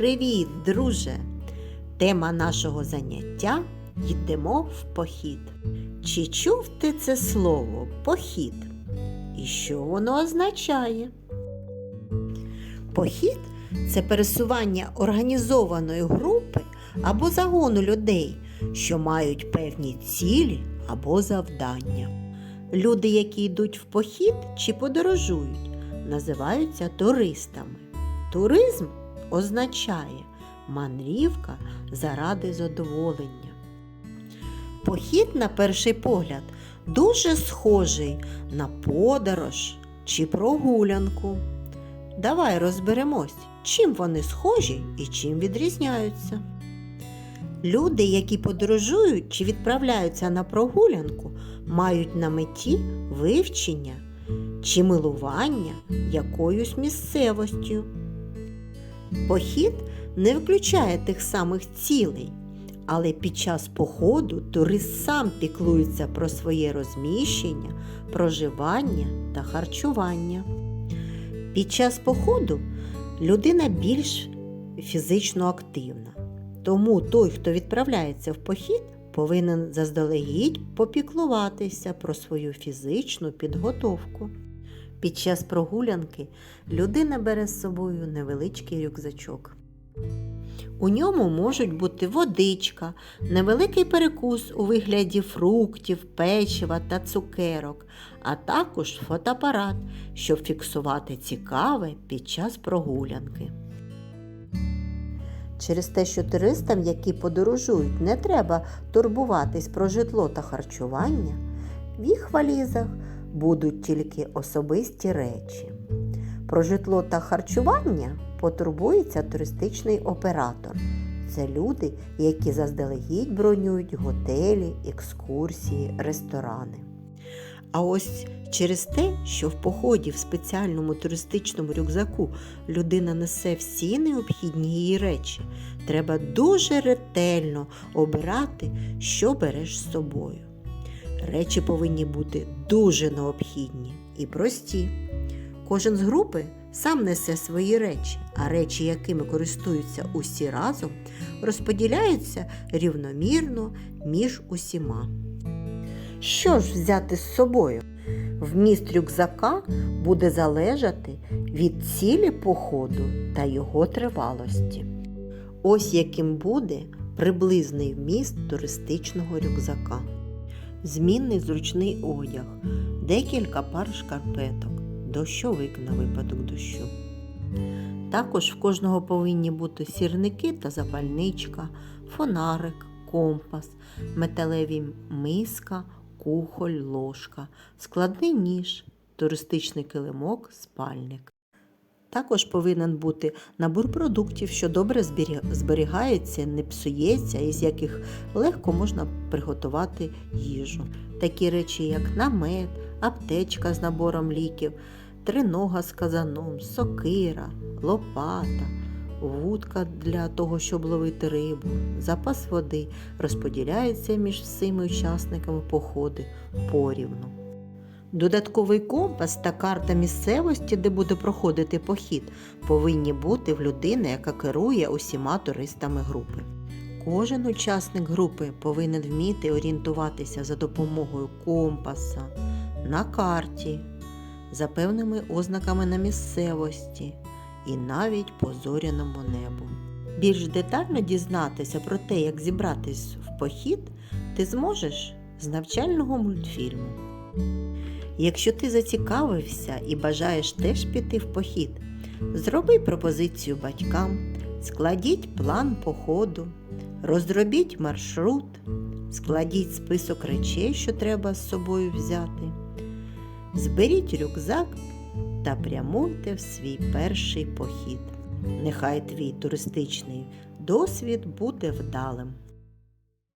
Привіт, друже! Тема нашого заняття йдемо в похід. Чи чув ти це слово похід? І що воно означає? Похід це пересування організованої групи або загону людей, що мають певні цілі або завдання. Люди, які йдуть в похід чи подорожують, називаються туристами. Туризм означає мандрівка заради задоволення. Похід, на перший погляд, дуже схожий на подорож чи прогулянку. Давай розберемось, чим вони схожі і чим відрізняються. Люди, які подорожують чи відправляються на прогулянку, мають на меті вивчення чи милування якоюсь місцевостю. Похід не виключає тих самих цілей, але під час походу турист сам піклується про своє розміщення, проживання та харчування. Під час походу людина більш фізично активна. Тому той, хто відправляється в похід, повинен заздалегідь попіклуватися про свою фізичну підготовку. Під час прогулянки людина бере з собою невеличкий рюкзачок. У ньому можуть бути водичка, невеликий перекус у вигляді фруктів, печива та цукерок, а також фотоапарат, щоб фіксувати цікаве під час прогулянки. Через те, що туристам, які подорожують, не треба турбуватись про житло та харчування, в їх валізах будуть тільки особисті речі. Про житло та харчування потурбується туристичний оператор. Це люди, які заздалегідь бронюють готелі, екскурсії, ресторани. А ось через те, що в поході в спеціальному туристичному рюкзаку людина несе всі необхідні її речі, треба дуже ретельно обирати, що береш з собою. Речі повинні бути дуже необхідні і прості. Кожен з групи сам несе свої речі, а речі, якими користуються усі разом, розподіляються рівномірно між усіма. Що ж взяти з собою? Вміст рюкзака буде залежати від цілі походу та його тривалості. Ось яким буде приблизний вміст туристичного рюкзака. Змінний зручний одяг, декілька пар шкарпеток, дощовик на випадок дощу. Також в кожного повинні бути сірники та запальничка, фонарик, компас, металеві миска, кухоль, ложка, складний ніж, туристичний килимок, спальник. Також повинен бути набор продуктів, що добре зберігається, не псується, із яких легко можна приготувати їжу. Такі речі, як намет, аптечка з набором ліків, тринога з казаном, сокира, лопата, вудка для того, щоб ловити рибу, запас води розподіляється між всіми учасниками походу порівну. Додатковий компас та карта місцевості, де буде проходити похід, повинні бути в людини, яка керує усіма туристами групи. Кожен учасник групи повинен вміти орієнтуватися за допомогою компаса, на карті, за певними ознаками на місцевості і навіть по зоряному небу. Більш детально дізнатися про те, як зібратись в похід, ти зможеш з навчального мультфільму. Якщо ти зацікавився і бажаєш теж піти в похід, зроби пропозицію батькам, складіть план походу, розробіть маршрут, складіть список речей, що треба з собою взяти, зберіть рюкзак та прямуйте в свій перший похід. Нехай твій туристичний досвід буде вдалим.